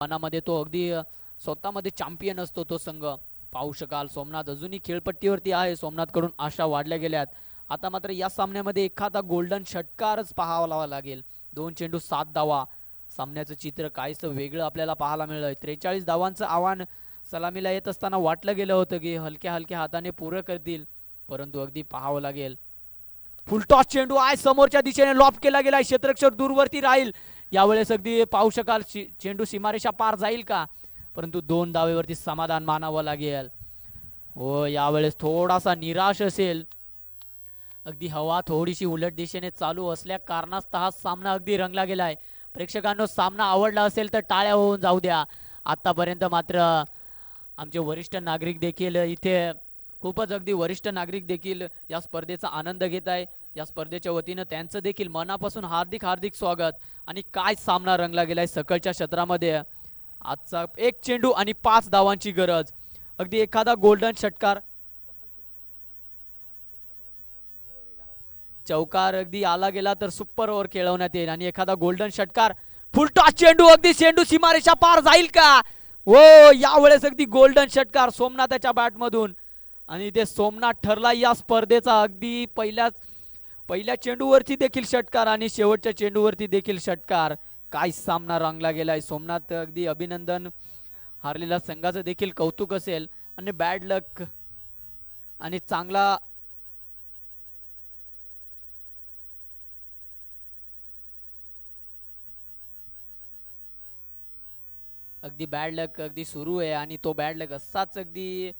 मनामध्ये तो अगदी स्वतःमध्ये चॅम्पियन असतो तो संघ. पाहू शकाल सोमनाथ अजूनही खेळपट्टीवरती आहे. सोमनाथकडून आशा वाढल्या गेल्यात. आता मात्र या सामन्यामध्ये एखादा गोल्डन षटकारच पाहावा लागेल. दोन चेंडू सात धावा. सामन्याचं चित्र काहीसं वेगळं आपल्याला पाहायला मिळलं त्रेचाळीस धावांचं आव्हान सलामीला येत असताना वाटलं गेलं होतं की हलक्या हलक्या हाताने पूर्ण करतील परंतु अगदी पाहावं लागेल. फुलटॉस चेंडू आहे. समोरच्या दिशेने लॉप केला गेलाय. क्षेत्रक्षर दूरवरती राहील. यावेळेस अगदी पाहू शकाल शि- चेंडू सीमारेषा पार जाईल का? परंतु दोन दावेवरती समाधान मानावं लागेल. हो यावेळेस थोडासा निराश असेल. अगदी हवा थोडीशी उलट दिशेने चालू असल्या कारणास्तव हा सामना अगदी रंगला गेलाय. प्रेक्षकांनो सामना आवडला असेल तर टाळ्या होऊन जाऊ द्या. आतापर्यंत मात्र आमचे वरिष्ठ नागरिक देखील इथे खूपच अगदी वरिष्ठ नागरिक देखील या स्पर्धेचा आनंद घेत आहे. या स्पर्धेच्या वतीनं त्यांचं देखील मनापासून हार्दिक हार्दिक स्वागत. आणि काय सामना रंगला गेलाय सकलच्या क्षेत्रामध्ये. आजचा एक चेंडू आणि पाच धावांची गरज. अगदी एखादा गोल्डन षटकार. चौकार अगदी आला गेला तर सुपर ओव्हर खेळवण्यात येईल. आणि एखादा गोल्डन षटकार. फुलटॉस चेंडू अगदी चेंडू सीमारेषा पार जाईल का? हो यावेळेस अगदी गोल्डन षटकार सोमनाथाच्या बॅटमधून आणि ते सोमनाथ ठरला या स्पर्धेचा अगदी पहिल्याच पहिल्या चेंडूवरती देखील षटकार आणि शेवटच्या चेंडूवरती देखील षटकार. काय सामना रंगला गेलाय. सोमनाथ अगदी अभिनंदन. हारलेल्या संघाचं देखील कौतुक असेल. आणि बॅड लक आणि चांगला अगदी बॅड लक अगदी सुरू आहे. आणि तो बॅड लक असाच अगदी